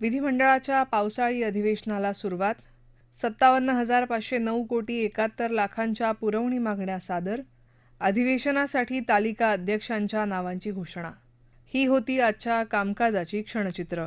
विधिमंडळाच्या पावसाळी अधिवेशनाला सुरुवात सत्तावन्न हजार पाचशे नऊ कोटी एकाहत्तर लाखांच्या पुरवणी मागण्या सादर अधिवेशनासाठी तालिका अध्यक्षांच्या नावांची घोषणा. ही होती आजच्या कामकाजाची क्षणचित्र.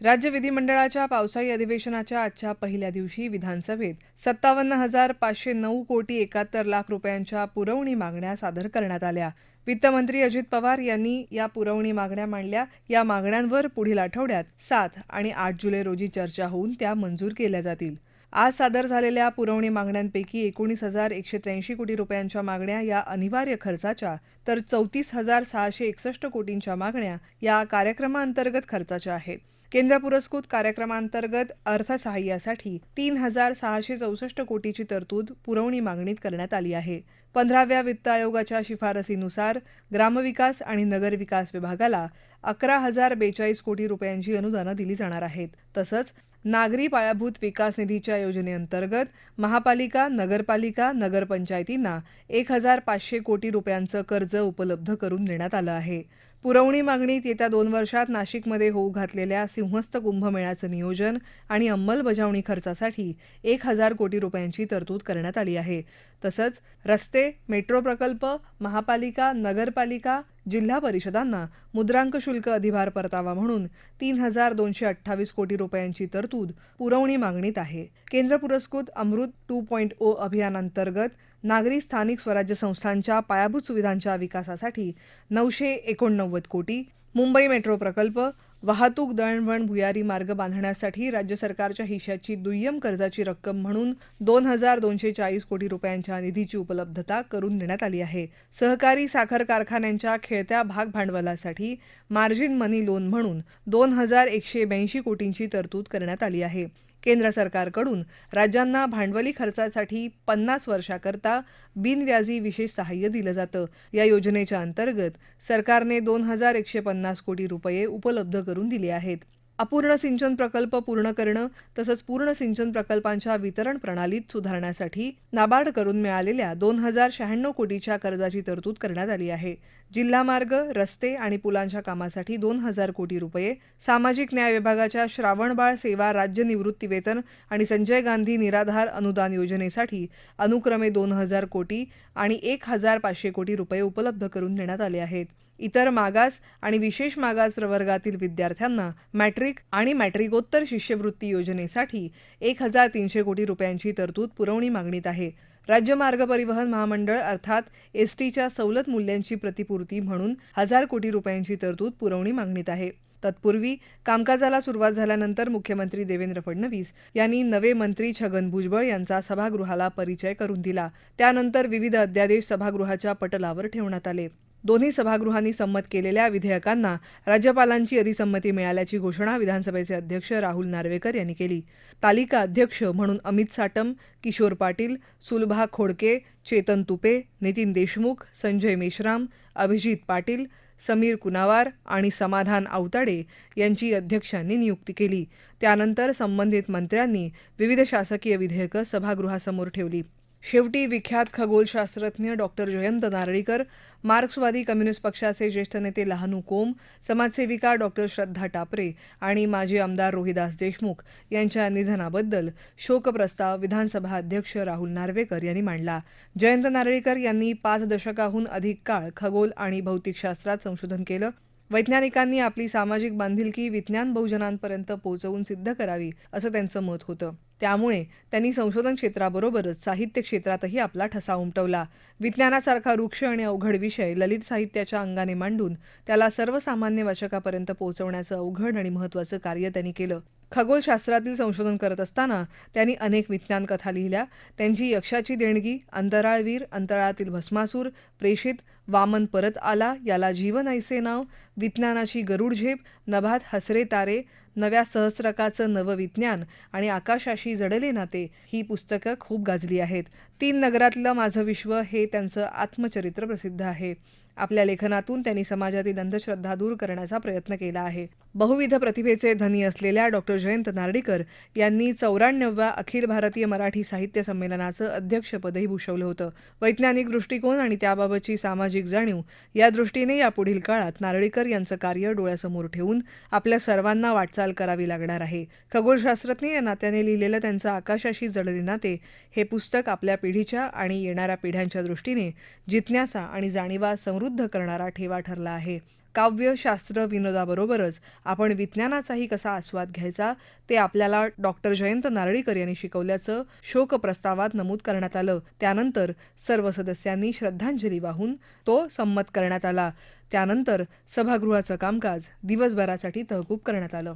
राज्य विधिमंडळाच्या पावसाळी अधिवेशनाच्या आजच्या पहिल्या दिवशी विधानसभेत सत्तावन्न हजार पाचशे नऊ कोटी एकाहत्तर लाख रुपयांच्या पुरवणी मागण्या सादर करण्यात आल्या. वित्तमंत्री अजित पवार यांनी या पुरवणी मागण्या मांडल्या. या मागण्यांवर पुढील आठवड्यात सात आणि आठ जुलै रोजी चर्चा होऊन त्या मंजूर केल्या जातील. आज सादर झालेल्या पुरवणी मागण्यांपैकी एकोणीस हजार एकशे त्र्याऐंशी कोटी रुपयांच्या मागण्या या अनिवार्य खर्चाच्या तर चौतीस हजार सहाशे एकसष्ट कोटींच्या मागण्या या कार्यक्रमाअंतर्गत खर्चाच्या आहेत. केंद्र पुरस्कृत कार्यक्रमांतर्गत अर्थसहाय्यासाठी तीन हजार सहाशे चौसष्ट कोटीची तरतूद पुरवणी मागणीत करण्यात आली आहे. पंधराव्या वित्त आयोगाच्या शिफारसीनुसार ग्रामविकास आणि नगरविकास विभागाला अकरा हजार बेचाळीस कोटी रुपयांची अनुदानं दिली जाणार आहेत. तसंच नागरी पायाभूत विकास निधीच्या योजनेअंतर्गत महापालिका नगरपालिका नगरपंचायतींना एक हजार पाचशे कोटी रुपयांचं कर्ज उपलब्ध करून देण्यात आलं आहे. पुरवणी मागणीत येत्या दोन वर्षात नाशिकमध्ये होऊ घातलेल्या सिंहस्थ कुंभमेळ्याचं नियोजन आणि अंमलबजावणी खर्चासाठी एक हजार कोटी रुपयांची तरतूद करण्यात आली आहे. तसंच रस्ते मेट्रो प्रकल्प महापालिका नगरपालिका जिल्हा परिषदांना मुद्रांक शुल्क अधिभार परतावा म्हणून तीन हजार दोनशे अठ्ठावीस कोटी रुपयांची तरतूद पुरवणी मागणीत आहे. केंद्र पुरस्कृत अमृत टू पॉईंट ओ अभियानांतर्गत नागरी स्थानिक स्वराज्य संस्थांच्या पायाभूत सुविधांच्या विकासासाठी नऊशे एकोणनव्वद कोटी मुंबई मेट्रो प्रकल्प वाहतूक दळणवळण भुयारी मार्ग बांधण्यासाठी राज्य सरकारच्या हिश्याची दुय्यम कर्जाची रक्कम म्हणून दोन हजार दोनशे चाळीस कोटी रुपयांच्या निधीची उपलब्धता करून देण्यात आली आहे. सहकारी साखर कारखान्यांच्या खेळत्या भाग भांडवलासाठी मार्जिन मनी लोन म्हणून दोन हजार एकशे ब्याऐंशी कोटींची तरतूद करण्यात आली आहे. केंद्र सरकारकडून राज्यांना भांडवली खर्चासाठी पन्नास वर्षाकरता बिनव्याजी विशेष सहाय्य दिलं जातं. या योजनेच्या अंतर्गत सरकारने दोन हजार एकशे पन्नास कोटी रुपये उपलब्ध करून दिले आहेत. अपूर्ण सिंचन प्रकल्प पूर्ण करणं तसंच पूर्ण सिंचन प्रकल्पांच्या वितरण प्रणालीत सुधारण्यासाठी नाबार्ड करून मिळालेल्या दोन हजार शहाण्णव कोटीच्या कर्जाची तरतूद करण्यात आली आहे. जिल्हा मार्ग रस्ते आणि पुलांच्या कामासाठी दोन हजार कोटी रुपये सामाजिक न्याय विभागाच्या श्रावणबाळ सेवा राज्य निवृत्तीवेतन आणि संजय गांधी निराधार अनुदान योजनेसाठी अनुक्रमे दोन हजार कोटी आणि एक हजार पाचशे कोटी रुपये उपलब्ध करून देण्यात आले आहेत. इतर मागास आणि विशेष मागास प्रवर्गातील विद्यार्थ्यांना मॅट्रिक आणि मॅट्रिकोत्तर शिष्यवृत्ती योजनेसाठी एक हजार तीनशे कोटी रुपयांची तरतूद पुरवणी मागणीत आहे. राज्य मार्ग परिवहन महामंडळ अर्थात एस टीच्या सवलत मूल्यांची प्रतिपूर्ती म्हणून हजार कोटी रुपयांची तरतूद पुरवणी मागणीत आहे. तत्पूर्वी कामकाजाला सुरुवात झाल्यानंतर मुख्यमंत्री देवेंद्र फडणवीस यांनी नवे मंत्री छगन भुजबळ यांचा सभागृहाला परिचय करून दिला. त्यानंतर विविध अध्यादेश सभागृहाच्या पटलावर ठेवण्यात आले. दोन्ही सभागृहांनी संमत केलेल्या विधेयकांना राज्यपालांची अधिसंमती मिळाल्याची घोषणा विधानसभेचे अध्यक्ष राहुल नार्वेकर यांनी केली. तालिका अध्यक्ष म्हणून अमित साटम किशोर पाटील सुलभा खोडके चेतन तुपे नितीन देशमुख संजय मेश्राम अभिजित पाटील समीर कुनावार आणि समाधान आवताडे यांची अध्यक्षांनी नियुक्ती केली. त्यानंतर संबंधित मंत्र्यांनी विविध शासकीय विधेयकं सभागृहासमोर ठेवली. शेवटी विख्यात खगोलशास्त्रज्ञ डॉक्टर जयंत नारळीकर मार्क्सवादी कम्युनिस्ट पक्षाचे ज्येष्ठ नेते लहानू कोम समाजसेविका डॉक्टर श्रद्धा टापरे आणि माजी आमदार रोहिदास देशमुख यांच्या निधनाबद्दल शोकप्रस्ताव विधानसभा अध्यक्ष राहुल नार्वेकर यांनी मांडला. जयंत नारळीकर यांनी पाच दशकाहून अधिक काळ खगोल आणि भौतिकशास्त्रात संशोधन केलं. वैज्ञानिकांनी आपली सामाजिक बांधिलकी विज्ञान बहुजनांपर्यंत पोहोचवून सिद्ध करावी असं त्यांचं मत होतं. त्यामुळे त्यांनी संशोधन क्षेत्राबरोबरच साहित्य क्षेत्रातही आपला ठसा उमटवला. विज्ञानासारखा वृक्ष आणि अवघड विषय ललित साहित्याच्या अंगाने मांडून त्याला सर्वसामान्य वाचकापर्यंत पोहोचवण्याचं अवघड आणि महत्त्वाचं कार्य त्यांनी केलं. खगोलशास्त्रातील संशोधन करत असताना त्यांनी अनेक विज्ञान कथा लिहिल्या. त्यांची यक्षाची देणगी अंतराळवीर अंतराळातील भस्मासूर प्रेषित वामन परत आला याला जीवन ऐसे नाव विज्ञानाची गरुड झेप नभात हसरे तारे नव्या सहस्रकाचं नवविज्ञान आणि आकाशाशी जडले नाते ही पुस्तकं खूप गाजली आहेत. तीन नगरातलं माझं विश्व हे त्यांचं आत्मचरित्र प्रसिद्ध आहे. आपल्या लेखनातून त्यांनी समाजातील अंधश्रद्धा दूर करण्याचा प्रयत्न केला आहे. बहुविध प्रतिभेचे धनी असलेल्या डॉक्टर जयंत नार्डीकर यांनी चौऱ्याण्णव्या अखिल भारतीय मराठी साहित्य संमेलनाचं अध्यक्षपदही भूषवलं होतं. वैज्ञानिक दृष्टिकोन आणि त्याबाबतची सामाजिक जाणीव. या दृष्टीने यापुढील काळात नारळीकर यांचं कार्य डोळ्यासमोर ठेवून आपल्या सर्वांना वाटचाल करावी लागणार आहे. खगोलशास्त्रज्ञ या नात्याने लिहिलेलं त्यांचं आकाशाशी जडले नाते हे पुस्तक आपल्या पिढीच्या आणि येणाऱ्या पिढ्यांच्या दृष्टीने जिज्ञासा आणि जाणीवा समृद्ध करणारा ठेवा ठरला आहे. काव्य शास्त्र विनोदाबरोबरच आपण विज्ञानाचाही कसा आस्वाद घ्यायचा ते आपल्याला डॉक्टर जयंत नारळीकर यांनी शिकवल्याचं शोक प्रस्तावात नमूद करण्यात आलं. त्यानंतर सर्व सदस्यांनी श्रद्धांजली वाहून तो संमत करण्यात आला. त्यानंतर सभागृहाचं कामकाज दिवसभरासाठी तहकूब करण्यात आलं.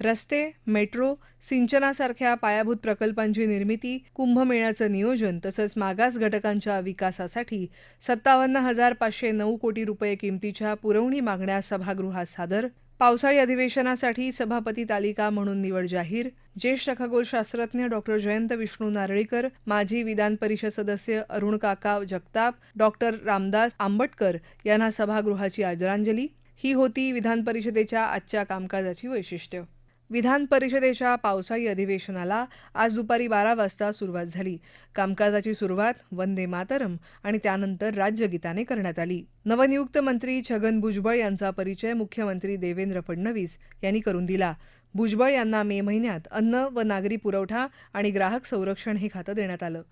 रस्ते मेट्रो सिंचनासारख्या पायाभूत प्रकल्पांची निर्मिती कुंभमेळ्याचं नियोजन तसंच मागास घटकांच्या विकासासाठी सत्तावन्न हजार पाचशे नऊ कोटी रुपये किमतीच्या पुरवणी मागण्या सभागृहात सादर. पावसाळी अधिवेशनासाठी सभापती तालिका म्हणून निवड जाहीर. ज्येष्ठ खगोलशास्त्रज्ञ डॉक्टर जयंत विष्णू नारळीकर माजी विधान परिषद सदस्य अरुण काका जगताप डॉक्टर रामदास आंबटकर यांना सभागृहाची आदरांजली. ही होती विधान परिषदेच्या आजच्या कामकाजाची वैशिष्ट्य. विधान परिषदेच्या पावसाळी अधिवेशनाला आज दुपारी बारा वाजता सुरुवात झाली. कामकाजाची सुरुवात वंदे मातरम आणि त्यानंतर राज्यगीताने करण्यात आली. नवनियुक्त मंत्री छगन भुजबळ यांचा परिचय मुख्यमंत्री देवेंद्र फडणवीस यांनी करून दिला. भुजबळ यांना मे महिन्यात अन्न व नागरी पुरवठा आणि ग्राहक संरक्षण हे खातं देण्यात आलं.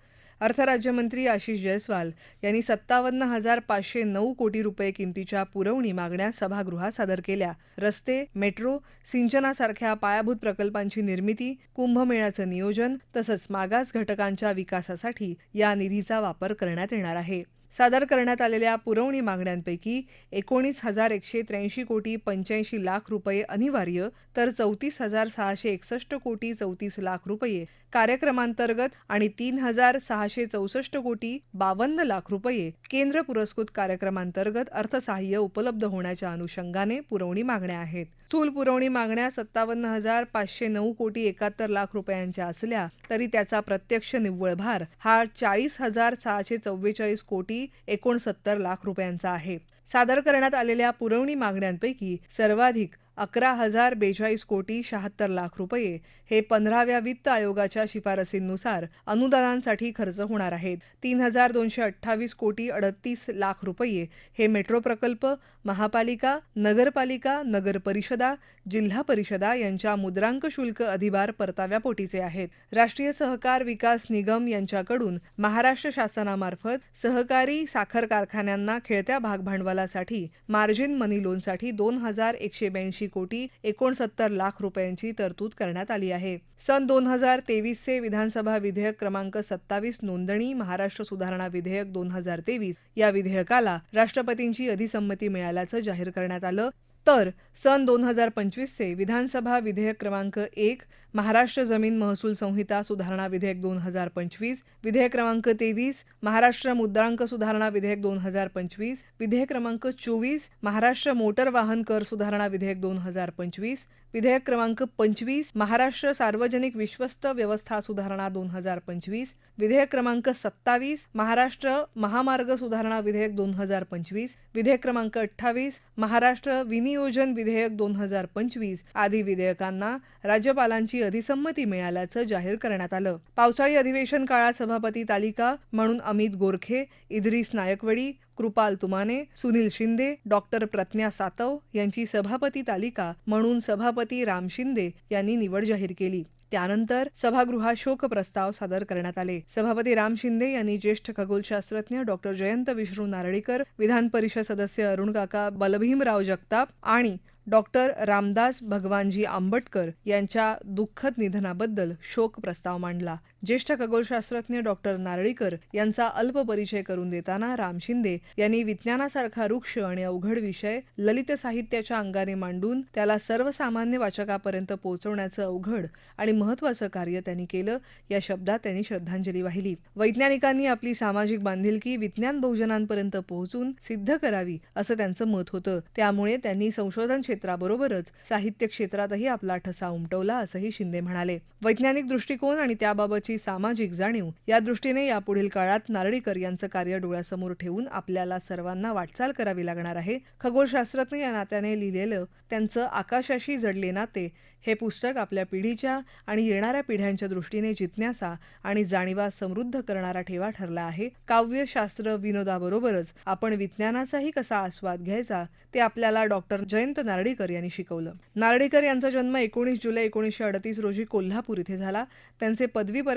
अर्थराज्यमंत्री आशिष जयस्वाल यांनी सत्तावन्न हजार पाचशे नऊ कोटी रुपये किमतीच्या पुरवणी मागण्या सभागृहात सादर केल्या. रस्ते मेट्रो सिंचनासारख्या पायाभूत प्रकल्पांची निर्मिती कुंभमेळ्याचं नियोजन तसंच मागास घटकांच्या विकासासाठी या निधीचा वापर करण्यात येणार आहे. सादर करण्यात आलेल्या पुरवणी मागण्यांपैकी एकोणीस हजार एकशे त्र्याऐंशी कोटी पंच्याऐंशी लाख रुपये अनिवार्य तर चौतीस हजार सहाशे एकसष्ट कोटी चौतीस लाख रुपये कार्यक्रमांतर्गत आणि तीन हजार सहाशे चौसष्ट कोटी बावन्न लाख रुपये केंद्र पुरस्कृत कार्यक्रमांतर्गत अर्थसहाय्य उपलब्ध होण्याच्या अनुषंगाने पुरवणी मागण्या आहेत. स्थूल पुरवणी मागण्या सत्तावन्न हजार पाचशे नऊ कोटी एकाहत्तर लाख रुपयांच्या असल्या तरी त्याचा प्रत्यक्ष निव्वळ भार हा चाळीस हजार सहाशे चव्वेचाळीस कोटी एकोणसत्तर लाख रुपयांचा आहे. सादर करण्यात आलेल्या पुरवणी मागण्यांपैकी सर्वाधिक अकरा हजार बेचाळीस कोटी शहात्तर लाख रुपये हे पंधराव्या वित्त आयोगाच्या शिफारसींनुसार अनुदानांसाठी खर्च होणार आहेत. तीन हजार दोनशे अठ्ठावीस कोटी अडतीस लाख रुपये हे मेट्रो प्रकल्प महापालिका नगरपालिका नगर परिषदा जिल्हा परिषदा यांच्या मुद्रांक शुल्क अधिभार परताव्यापोटीचे आहेत. राष्ट्रीय सहकार विकास निगम यांच्याकडून महाराष्ट्र शासनामार्फत सहकारी साखर कारखान्यांना खेळत्या भागभांडवलासाठी मार्जिन मनी लोनसाठी दोन हजार एकशे ब्याऐंशी कोटी एकोणसत्तर लाख रुपयांची तरतूद करण्यात आली आहे. सन दोन हजार तेवीसचे विधानसभा विधेयक क्रमांक सत्तावीस नोंदणी महाराष्ट्र सुधारणा विधेयक दोन हजार तेवीस या विधेयकाला राष्ट्रपतींची अधिसंमती मिळाल्याचं जाहीर करण्यात आलं. तर सन दोन हजार पंचवीसचे विधानसभा विधेयक क्रमांक एक महाराष्ट्र जमीन महसूल संहिता सुधारणा विधेयक दोन हजार पंचवीस विधेयक क्रमांक तेवीस महाराष्ट्र मुद्रांक सुधारणा विधेयक दोन हजार पंचवीस विधेयक क्रमांक चोवीस महाराष्ट्र मोटर वाहन कर सुधारणा विधेयक दोन हजार पंचवीस विधेयक क्रमांक पंचवीस महाराष्ट्र सार्वजनिक विश्वस्त व्यवस्था सुधारणा दोन हजार पंचवीस विधेयक क्रमांक सत्तावीस महाराष्ट्र महामार्ग सुधारणा विधेयक दोन हजार पंचवीस विधेयक क्रमांक अठ्ठावीस महाराष्ट्र नियोजन विधेयक दोन हजार पंचवीस आदी विधेयकांना राज्यपालांची अधिसंमती मिळाल्याचं जाहीर करण्यात आलं. पावसाळी अधिवेशन काळात सभापती तालिका म्हणून अमित गोरखे इद्रिस नायकवडी कृपाल तुमाने सुनील शिंदे डॉक्टर प्रज्ञा सातव यांची सभापती तालिका म्हणून सभापती राम शिंदे यांनी निवड जाहीर केली. त्यानंतर सभागृहात शोक प्रस्ताव सादर करण्यात आले. सभापती राम शिंदे यांनी ज्येष्ठ खगोलशास्त्रज्ञ डॉक्टर जयंत विष्णू नारळीकर विधान परिषद सदस्य अरुण काका बलभीमराव जगताप आणि डॉक्टर रामदास भगवानजी आंबटकर यांच्या दुःखद निधनाबद्दल शोक प्रस्ताव मांडला. ज्येष्ठ खगोलशास्त्रज्ञ डॉक्टर नारळीकर यांचा अल्प परिचय करून देताना राम शिंदे यांनी विज्ञानासारखा वृक्ष आणि अवघड विषय ललित साहित्याच्या अंगाने मांडून त्याला सर्वसामान्य वाचकापर्यंत पोहोचवण्याचं अवघड आणि महत्वाचं कार्य त्यांनी केलं या शब्दात त्यांनी श्रद्धांजली वाहिली. वैज्ञानिकांनी आपली सामाजिक बांधिलकी विज्ञान बहुजनांपर्यंत पोहोचून सिद्ध करावी असं त्यांचं मत होतं. त्यामुळे त्यांनी संशोधन क्षेत्राबरोबरच साहित्य क्षेत्रातही आपला ठसा उमटवला असंही शिंदे म्हणाले. वैज्ञानिक दृष्टिकोन आणि त्याबाबत त्याबाबतची सामाजिक जाणीव या दृष्टीने यापुढील काळात नारळीकर यांचं कार्य डोळ्यासमोर ठेवून आपल्याला सर्वांना वाटचाल करावी लागणार आहे. खगोलशास्त्रज्ञ या नात्याने लिहिलेलं त्यांचं आकाशाशी जडले नाते हे पुस्तक आपल्या पिढीच्या आणि येणाऱ्या पिढ्यांच्या दृष्टीने जिज्ञासा आणि जाणीवा समृद्ध करणारा ठेवा ठरला आहे. काव्य शास्त्र विनोदाबरोबरच आपण विज्ञानाचाही कसा आस्वाद घ्यायचा ते आपल्याला डॉक्टर जयंत नारडीकर यांनी शिकवलं. नारडीकर यांचा जन्म एकोणीस जुलै एकोणीसशे अडतीस रोजी कोल्हापूर इथे झाला. त्यांचे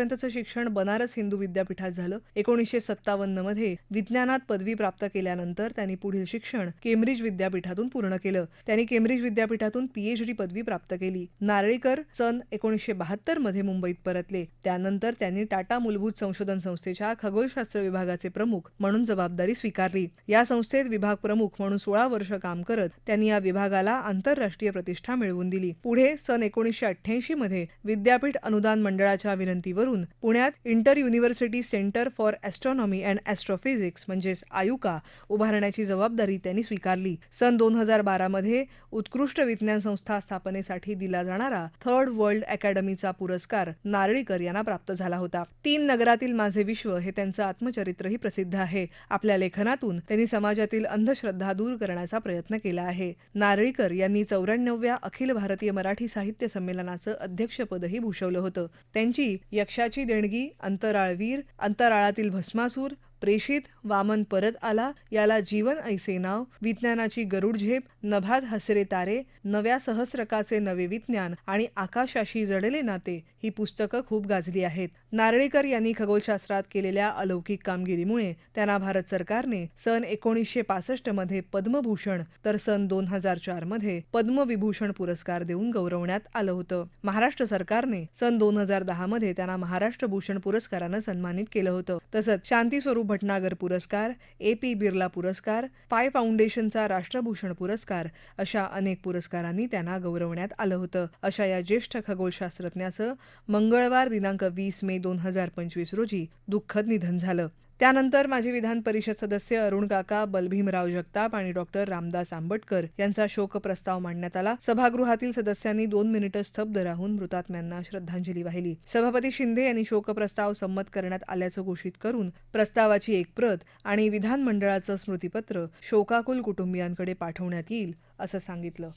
पदवीपर्यंतचं शिक्षण बनारस हिंदू विद्यापीठात झालं. एकोणीसशे सत्तावन्नमध्ये विज्ञानात पदवी प्राप्त केल्यानंतर त्यांनी पुढील शिक्षण केम्ब्रिज विद्यापीठातून पूर्ण केलं. त्यांनी केम्ब्रिज विद्यापीठातून पीएचडी पदवी प्राप्त केली. नारळीकर सन एकोणीसशे बहात्तरमध्ये मुंबईत परतले. त्यानंतर त्यांनी टाटा मूलभूत संशोधन संस्थेच्या खगोलशास्त्र विभागाचे प्रमुख म्हणून जबाबदारी स्वीकारली. या संस्थेत विभाग प्रमुख म्हणून सोळा वर्ष काम करत त्यांनी या विभागाला आंतरराष्ट्रीय प्रतिष्ठा मिळवून दिली. पुढे सन एकोणीसशे अठ्ठ्याऐंशी मध्ये विद्यापीठ अनुदान मंडळाच्या विनंतीवरून पुण्यात inter university centre for astronomy and astrophysics म्हणजेच आयुका उभारण्याची जबाबदारी त्यांनी स्वीकारली. सन दोन हजार बारा मध्ये उत्कृष्ट विज्ञान संस्था स्थापनेसाठी दिला जाणारा थर्ड वर्ल्ड अकॅडमीचा पुरस्कार नारळीकर यांना प्राप्त झाला होता. तीन नगरातील माझे विश्व हे त्यांचं आत्मचरित्रही प्रसिद्ध आहे. आपल्या लेखनातून त्यांनी समाजातील अंधश्रद्धा दूर करण्याचा प्रयत्न केला आहे. नारळीकर यांनी चौऱ्याण्णव्या अखिल भारतीय मराठी साहित्य संमेलनाचं अध्यक्षपदही भूषवलं होतं. त्यांची यक्ष यक्षाची देणगी अंतराळवीर अंतराळातील भस्मासूर प्रेषित वामन परत आला. याला जीवन ऐसे नाव. विज्ञानाची गरुड झेप नभात हसरे तारे नव्या सहस्रकाचे नवे विज्ञान आणि आकाशाशी जडले नाते ही पुस्तकं खूप गाजली आहेत. नारळीकर यांनी खगोलशास्त्रात केलेल्या अलौकिक कामगिरीमुळे त्यांना भारत सरकारने सन एकोणीसशे पासष्टमध्ये पद्मभूषण तर सन दोन हजार चारमध्ये पद्मविभूषण पुरस्कार देऊन गौरवण्यात आलं होतं. महाराष्ट्र सरकारने सन दोन हजार दहा मध्ये त्यांना महाराष्ट्र भूषण पुरस्कारानं सन्मानित केलं होतं. तसंच शांती स्वरूप भटनागर पुरस्कार ए पी बिर्ला पुरस्कार पाय फाउंडेशनचा राष्ट्रभूषण पुरस्कार अशा अनेक पुरस्कारांनी त्यांना गौरवण्यात आलं होतं. अशा या ज्येष्ठ खगोलशास्त्रज्ञाचं मंगळवार दिनांक वीस मे दोन हजार पंचवीस रोजी दुःखद निधन झालं. त्यानंतर माजी विधान परिषद सदस्य अरुण काका बलभीमराव जगताप आणि डॉक्टर रामदास आंबटकर यांचा शोक प्रस्ताव मांडण्यात आला. सभागृहातील सदस्यांनी दोन मिनिटं स्तब्ध राहून मृतात्म्यांना श्रद्धांजली वाहिली. सभापती शिंदे यांनी शोक प्रस्ताव संमत करण्यात आल्याचं घोषित करून प्रस्तावाची एक प्रत आणि विधानमंडळाचं स्मृतीपत्र शोकाकुल कुटुंबियांकडे पाठवण्यात येईल असं सांगितलं.